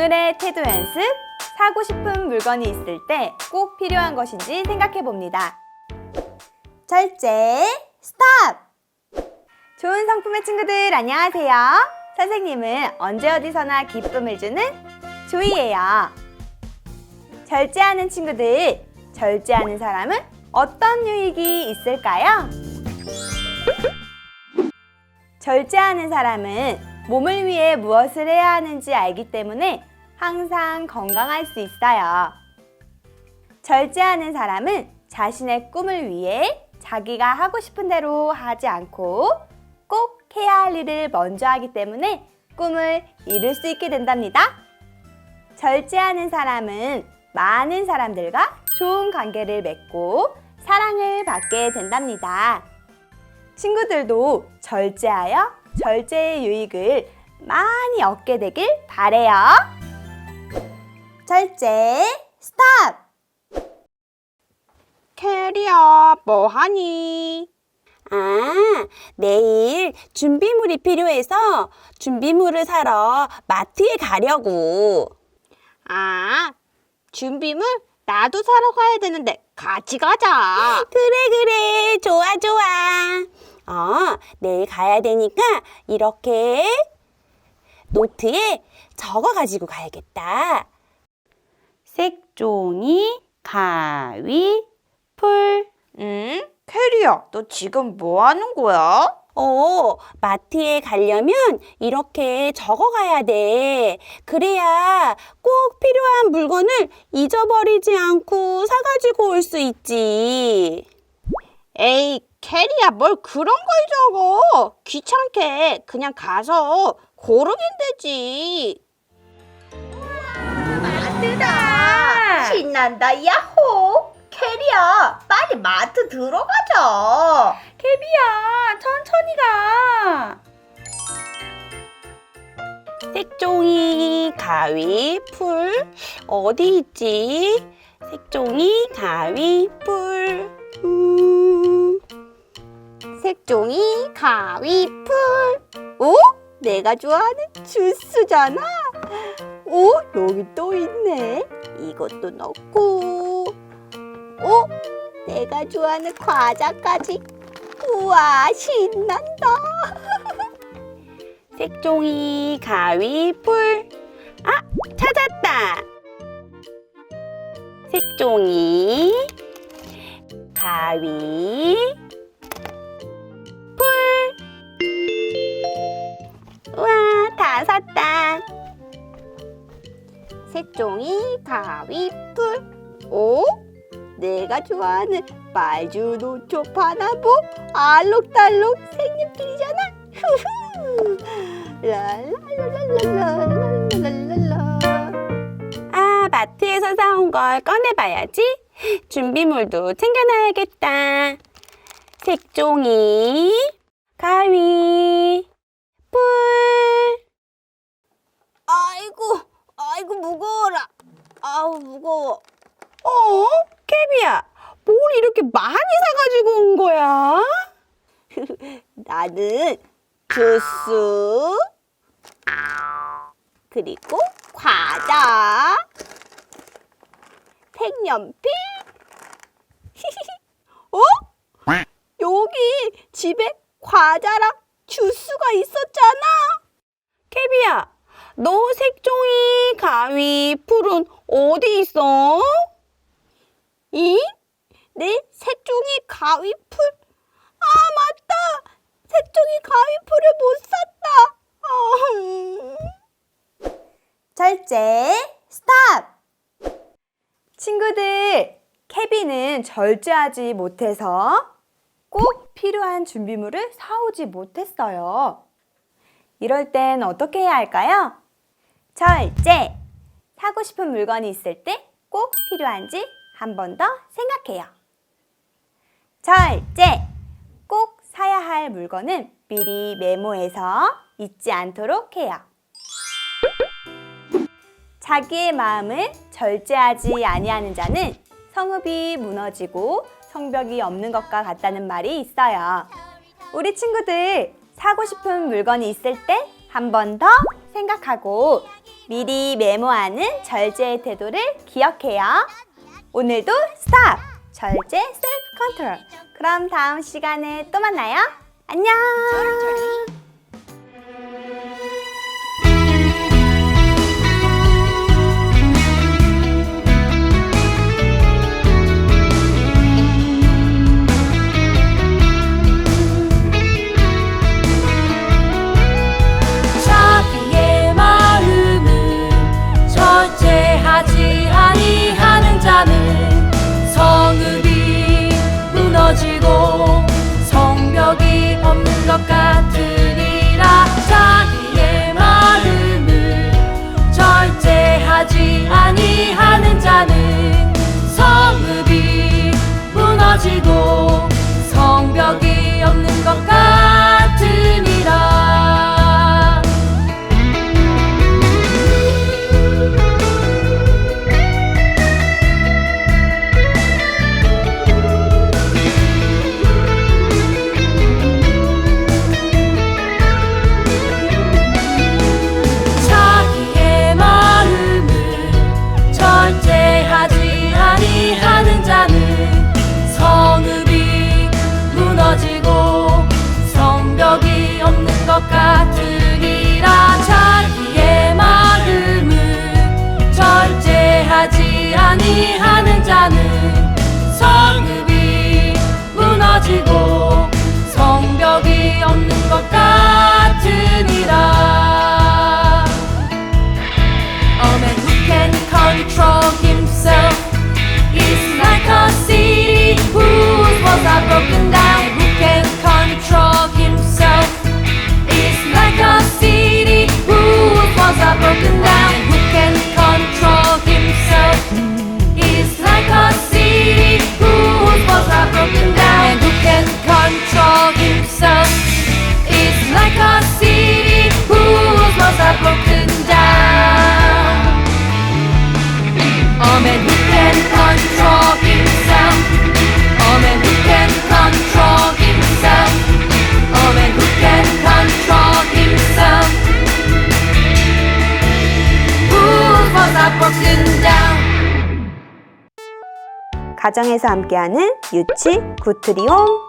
오늘의 태도 연습. 사고 싶은 물건이 있을 때 꼭 필요한 것인지 생각해 봅니다. 절제, 스탑! 좋은 성품의 친구들, 안녕하세요. 선생님은 언제 어디서나 기쁨을 주는 조이예요. 절제하는 친구들, 절제하는 사람은 어떤 유익이 있을까요? 절제하는 사람은 몸을 위해 무엇을 해야 하는지 알기 때문에 항상 건강할 수 있어요. 절제하는 사람은 자신의 꿈을 위해 자기가 하고 싶은 대로 하지 않고 꼭 해야 할 일을 먼저 하기 때문에 꿈을 이룰 수 있게 된답니다. 절제하는 사람은 많은 사람들과 좋은 관계를 맺고 사랑을 받게 된답니다. 친구들도 절제하여 절제의 유익을 많이 얻게 되길 바래요. 절제 스탑! 캐리야, 뭐 하니? 아, 내일 준비물이 필요해서 준비물을 사러 마트에 가려고. 아, 준비물? 나도 사러 가야 되는데 같이 가자. 그래, 그래. 좋아, 좋아. 어, 내일 가야 되니까 이렇게 노트에 적어 가지고 가야겠다. 색종이, 가위, 풀. 응? 캐리야, 너 지금 뭐 하는 거야? 어, 마트에 가려면 이렇게 적어 가야 돼. 그래야 꼭 필요한 물건을 잊어버리지 않고 사가지고 올 수 있지. 에이, 캐리야, 뭘 그런 걸 적어? 귀찮게 그냥 가서 고르면 되지. 마트다! 신난다, 야호! 캐리야, 빨리 마트 들어가자. 캐비야, 천천히 가. 색종이, 가위, 풀. 어디 있지? 색종이, 가위, 풀. 음. 색종이, 가위, 풀. 오? 내가 좋아하는 주스잖아. 오, 여기 또 있네. 이것도 넣고. 오, 내가 좋아하는 과자까지. 우와, 신난다. 색종이, 가위, 풀. 아, 찾았다. 색종이, 가위, 풀. 우와, 다 샀다. 색종이, 가위, 풀. 오? 내가 좋아하는 말주 노초 파나보 알록달록 색연필이잖아. 후후. 랄랄랄랄랄랄랄랄라. 아, 마트에서 사온 걸 꺼내봐야지. 준비물도 챙겨놔야겠다. 색종이, 아우 무거워. 어? 캐비야, 뭘 이렇게 많이 사가지고 온 거야? 나는 주스 그리고 과자 색연필 어? 여기 집에 과자랑 주스가 있었잖아 캐비야, 너 색종이, 가위, 풀은 어디 있어? 이? 내 색종이 가위 풀 아 맞다 색종이 가위 풀을 못 샀다 아, 절제 스탑! 친구들, 케비는 절제하지 못해서 꼭 필요한 준비물을 사오지 못했어요. 이럴 땐 어떻게 해야 할까요? 절제! 사고 싶은 물건이 있을 때 꼭 필요한지 한 번 더 생각해요. 절제! 꼭 사야 할 물건은 미리 메모해서 잊지 않도록 해요. 자기의 마음을 절제하지 아니하는 자는 성읍이 무너지고 성벽이 없는 것과 같다는 말이 있어요. 우리 친구들 사고 싶은 물건이 있을 때 한 번 더 생각하고 미리 메모하는 절제의 태도를 기억해요. 오늘도 스탑! 절제 셀프 컨트롤. 그럼 다음 시간에 또 만나요. 안녕! 가정에서 함께하는 유치 구트리온.